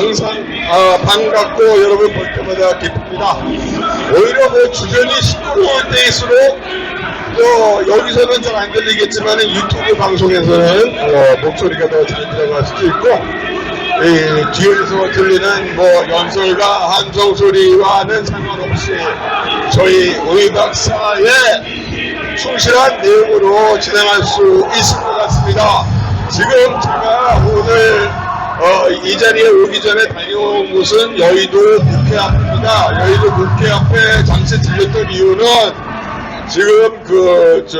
항상 아, 반갑고 여러분 볼 때마다 기쁩니다. 오히려 뭐 주변이 시끄러울 때일수록 또 여기서는 잘 안 들리겠지만 유튜브 방송에서는 어, 목소리가 더 잘 들어갈 수도 있고 이 뒤에서 들리는 뭐 연설과 함성 소리와는 상관없이 저희 의박사의 충실한 내용으로 진행할 수 있을 것 같습니다. 지금 제가 오늘 어, 이 자리에 오기 전에 다녀온 곳은 여의도 국회 앞입니다. 여의도 국회 앞에 잠시 들렸던 이유는 지금 그, 저,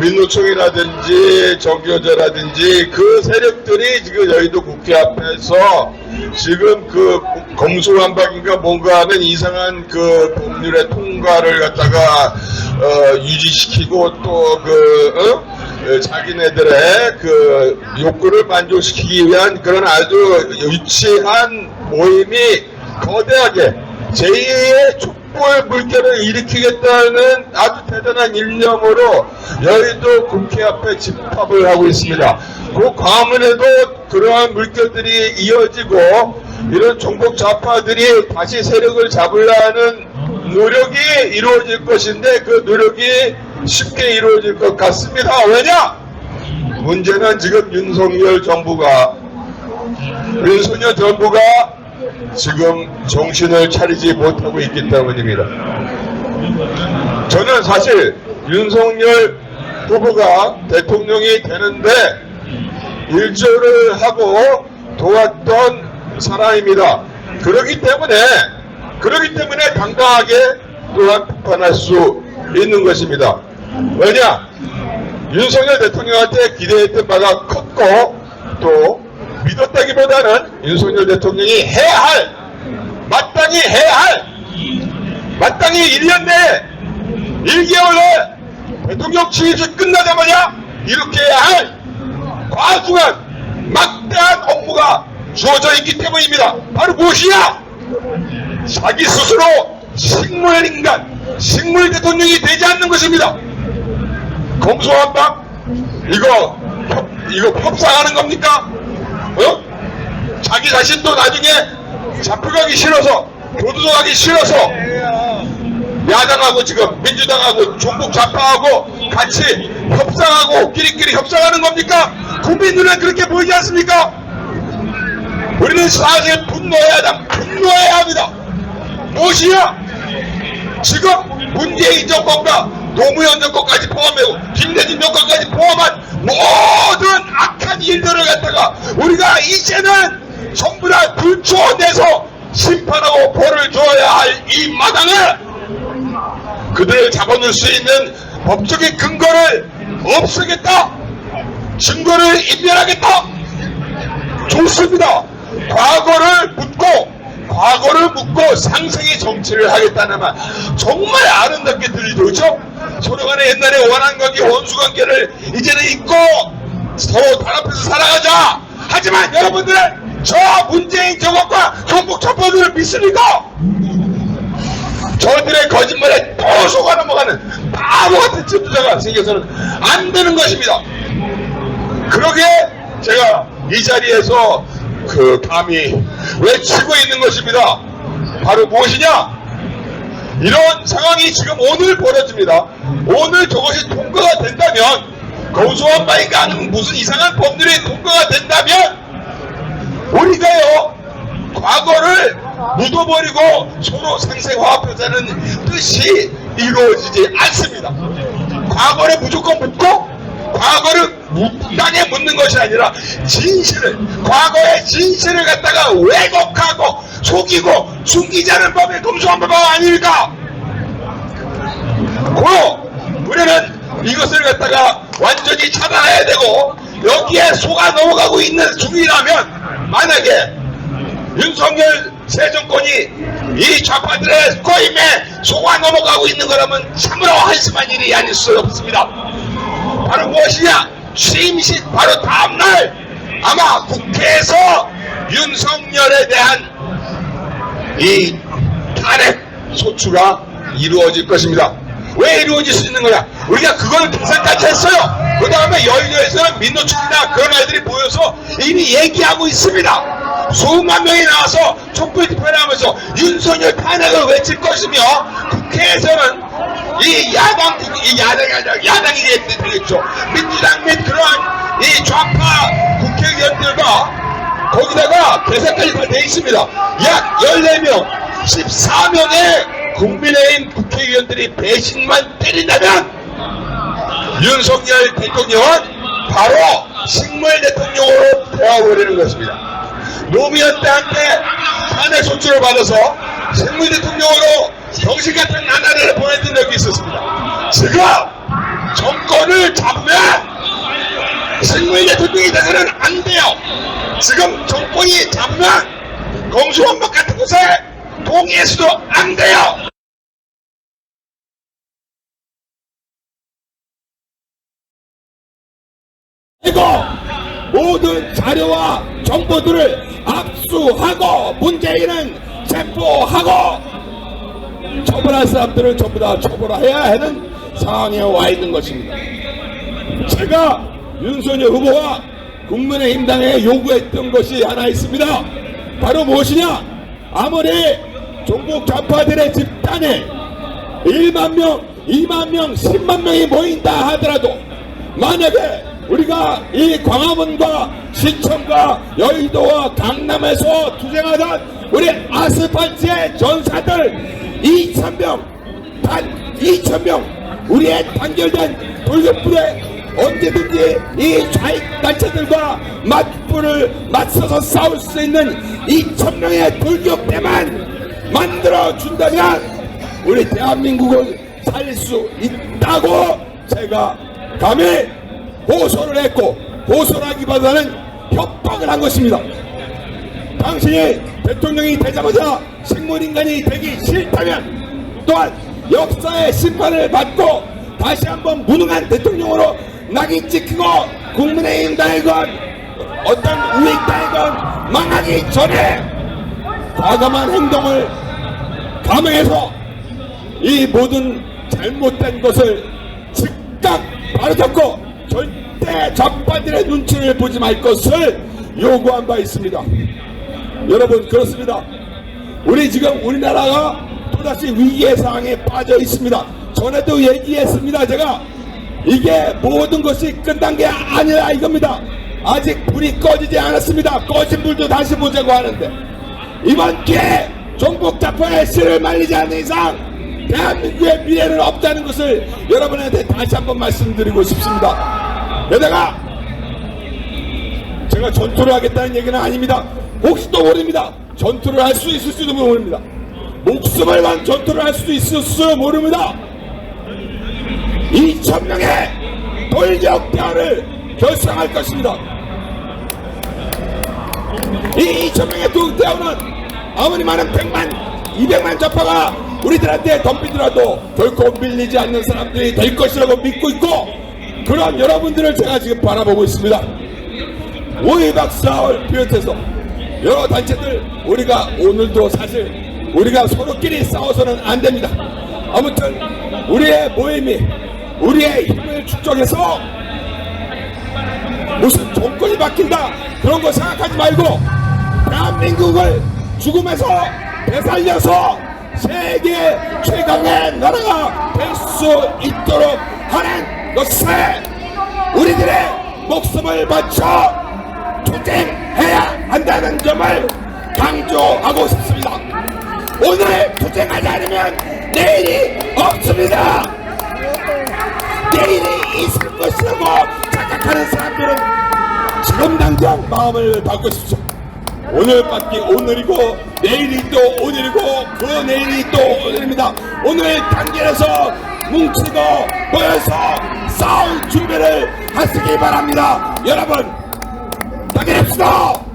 민노총이라든지 정교조라든지 그 세력들이 지금 여의도 국회 앞에서 지금 그 검수완박인가 뭔가 하는 이상한 그 법률의 통과를 갖다가, 어, 유지시키고 또 그, 어? 어, 자기네들의 그 욕구를 만족시키기 위한 그런 아주 유치한 모임이 거대하게 제2의 촛불 물결을 일으키겠다는 아주 대단한 일념으로 여의도 국회 앞에 집합을 하고 있습니다. 그 과문에도 그러한 물결들이 이어지고 이런 종북 좌파들이 다시 세력을 잡으려는 노력이 이루어질 것인데 그 노력이 쉽게 이루어질 것 같습니다. 왜냐? 문제는 지금 윤석열 정부가 윤석열 정부가 지금 정신을 차리지 못하고 있기 때문입니다. 저는 사실 윤석열 후보가 대통령이 되는데 일조를 하고 도왔던 사람입니다. 그렇기 때문에 그렇기 때문에 당당하게 또한 비판할 수 있는 것입니다. 왜냐? 윤석열 대통령한테 기대했던 바가 컸고 또 믿었다기보다는 윤석열 대통령이 해야 할 마땅히 해야 할 마땅히 1년 내에 1개월 내에 대통령 취임식 끝나자마자 이렇게 해야 할 과중한 막대한 업무가 주어져 있기 때문입니다. 바로 무엇이냐? 자기 스스로 식물 인간, 식물 대통령이 되지 않는 것입니다. 검소한박 이거 협, 이거 협상하는 겁니까? 어? 자기 자신도 나중에 잡혀가기 싫어서 교도소가기 싫어서 야당하고 지금 민주당하고 종북 좌파하고 같이 협상하고 끼리끼리 협상하는 겁니까? 국민 눈에 그렇게 보이지 않습니까? 우리는 사실 분노해야 합니다. 분노해야 합니다. 무엇이야? 지금 문재인 정권과 노무현 정권까지 포함하고 김대중 정권까지 포함한 모든 악한 일들을 갖다가 우리가 이제는 전부 다 불초내서 심판하고 벌을 줘야 할 이 마당을 그들을 잡아놓을 수 있는 법적인 근거를 없애겠다. 증거를 인멸하겠다. 좋습니다. 과거를 묻고 과거를 묻고 상생의 정치를 하겠다는 말 정말 아름답게 들리죠? 서로 간에 옛날에 원한 관계 원수 관계를 이제는 잊고 서로 단합해서 살아가자 하지만 여러분들은 저 문재인 정권과 전국 첩보들을 믿습니까? 저들의 거짓말에 또 속아 넘어가는 바보 같은 지도자가 생겨서는 안 되는 것입니다 그러게 제가 이 자리에서 그 감히 외치고 있는 것입니다. 바로 무엇이냐? 이런 상황이 지금 오늘 벌어집니다. 오늘 저것이 통과가 된다면 거수한 바인가 아니면 무슨 이상한 법률이 통과가 된다면 우리가요 과거를 묻어버리고 서로 상생화합하자는 뜻이 이루어지지 않습니다. 과거를 무조건 묻고 과거를 땅에 묻는 것이 아니라 진실을 과거의 진실을 갖다가 왜곡하고 속이고 숨기자는 법의 검소한 법 아닙니까? 고로 우리는 이것을 갖다가 완전히 차단해야 되고 여기에 속아 넘어가고 있는 중이라면 만약에 윤석열 새 정권이 이 좌파들의 꼬임에 속아 넘어가고 있는 거라면 참으로 한심한 일이 아닐 수 없습니다. 바로 무엇이냐? 취임식 바로 다음날 아마 국회에서 윤석열에 대한 이 탄핵 소추가 이루어질 것입니다. 왜 이루어질 수 있는 거냐? 우리가 그걸 계산까지 했어요. 그 다음에 여의도에서는 민노총이나 그런 아이들이 모여서 이미 얘기하고 있습니다. 수만 명이 나와서 촛불 집회를 하면서 윤석열 탄핵을 외칠 것이며 국회에서는 이 야당, 이 야당이 아니라 야당이 되겠죠. 민주당 및 그런 이 좌파 국회의원들과 거기다가 대사까지 다 돼 있습니다. 약 14명, 14명의 국민의힘 국회의원들이 배신만 때린다면 윤석열 대통령은 바로 식물 대통령으로 되어버리는 것입니다. 노무현 때한테 탄핵 소추를 받아서 식물 대통령으로 정신 같은 나라를 보냈던 적이 있었습니다. 지금 정권을 잡으면 식물 대통령이 되서는 안 돼요. 지금 정권이 잡으면 공수원박 같은 곳에 동의해서도 안 돼요. 그리고 모든 자료와 정보들을 압수하고 문재인은 체포하고 처벌할 사람들을 전부 다 처벌해야 하는 상황에 와 있는 것입니다. 제가 윤석열 후보와 국민의힘 당에 요구했던 것이 하나 있습니다. 바로 무엇이냐? 아무리 종북 좌파들의 집단에 1만 명, 2만 명, 10만 명이 모인다 하더라도 만약에 우리가 이 광화문과 시청과 여의도와 강남에서 투쟁하던 우리 아스팔트의 전사들 2천명 단 2천명 우리의 단결된 돌격부대 언제든지 이 좌익 단체들과 맞불을 맞서서 싸울 수 있는 2천명의 돌격대만 만들어 준다면 우리 대한민국을 살릴 수 있다고 제가 감히 호소를 했고 호소라기보다는 협박을 한 것입니다. 당신이 대통령이 되자마자 식물인간이 되기 싫다면 또한 역사의 심판을 받고 다시 한번 무능한 대통령으로 낙인 찍히고 국민의힘 달건 어떤 우익 달건 망하기 전에 과감한 행동을 감행해서 이 모든 잘못된 것을 즉각 바로잡고 절대 좌파들의 눈치를 보지 말 것을 요구한 바 있습니다. 여러분 그렇습니다. 우리 지금 우리나라가 또다시 위기의 상황에 빠져 있습니다. 전에도 얘기했습니다. 제가 이게 모든 것이 끝난 게 아니라 이겁니다. 아직 불이 꺼지지 않았습니다. 꺼진 불도 다시 보자고 하는데 이번 기회에 종북 좌파의 씨를 말리지 않는 이상 대한민국의 미래는 없다는 것을 여러분한테 다시 한번 말씀드리고 싶습니다. 게다가 제가 전투를 하겠다는 얘기는 아닙니다. 혹시 또 모릅니다. 전투를 할 수 있을지도 모릅니다. 목숨을 건 전투를 할 수도 있을지도 모릅니다. 2천 명의 돌격대원을 결성할 것입니다. 이 2천 명의 돌격대원은 아무리 많은 100만, 200만 좌파가 우리들한테 덤비더라도 결코 밀리지 않는 사람들이 될 것이라고 믿고 있고 그런 여러분들을 제가 지금 바라보고 있습니다. 오해박 사을 비롯해서 여러 단체들 우리가 오늘도 사실 우리가 서로끼리 싸워서는 안 됩니다. 아무튼 우리의 모임이 우리의 힘을 축적해서 무슨 정권이 바뀐다 그런 거 생각하지 말고 대한민국을 죽음에서 되살려서 세계 최강의 나라가 될 수 있도록 하는 것에 우리들의 목숨을 바쳐 투쟁해야 한다는 점을 강조하고 싶습니다. 오늘 투쟁하지 않으면 내일이 없습니다. 내일이 있을 것이라고 착각하는 사람들은 지금 당장 마음을 바꾸십시오. 오늘 밖에 오늘이고 내일이 또 오늘이고 그 내일이 또 오늘입니다. 오늘 단결해서 뭉치고 모여서 싸울 준비를 하시기 바랍니다. 여러분 I can't stop!